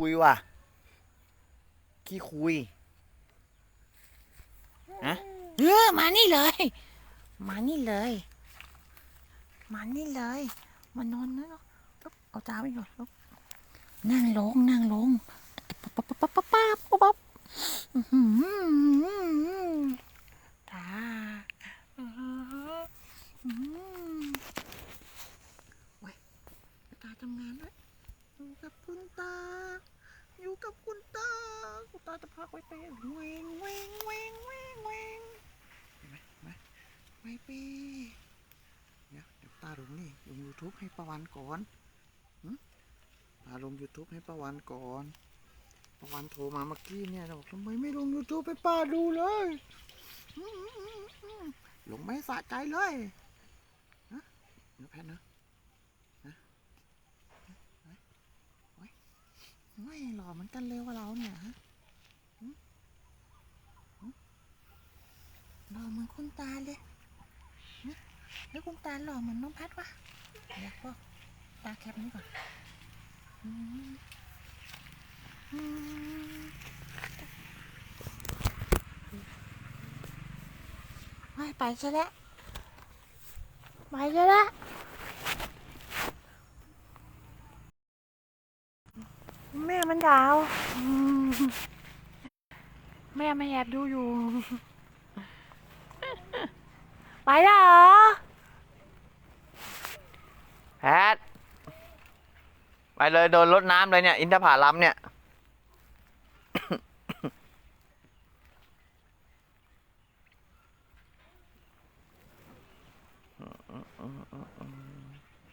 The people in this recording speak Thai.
คุยว่ะขี้คุยฮะเออมานี่เลย มานี่เลย มานี่เลย มานอนนะลุกเอาตาไปก่อนลุกนั่งลงนั่งลงปั๊บปั๊บปั๊บปั๊บปั๊บปั๊บปั๊บอื้อหือตาอื้อหืออื้อหือโอ้ยตาทำงานด้วยอยู่กับ คุณตา อยู่กับคุณตา คุณตาจะพาไปไปเวงเวงเวงเวงเวงเห็นไหมไหมไม่ปีเดี๋ยวเดี๋ยวตาลงนี่ลง YouTube ให้ประวันก่อนตาลง YouTube ให้ประวันก่อนประวันโทรมาเมื่อกี้เนี่ยบอกทำไมไม่ลง YouTube ให้ป้าดูเลยหลงไม่สะใจเลยฮะเดี๋ยวแพทนะนะฮะโอ้ย ไม่หล่อเหมือนกันเลยว่าเราเนี่ยฮะหล่อเหมือนคุณตาเลยนะแล้วคุณตาหล่อเหมือนน้องพัดวะอยากบอตาแคปนี้ก่อนไม่ไปซะแล้วไปซะแล้ว แม่มันดาวแม่ไม่แอบดูอยู่ ไปแล้วเหรอแฮทไปเลยโดนลดน้ำเลยเนี่ย อินทผลัมเนี่ย Mm-mm-mm-mm.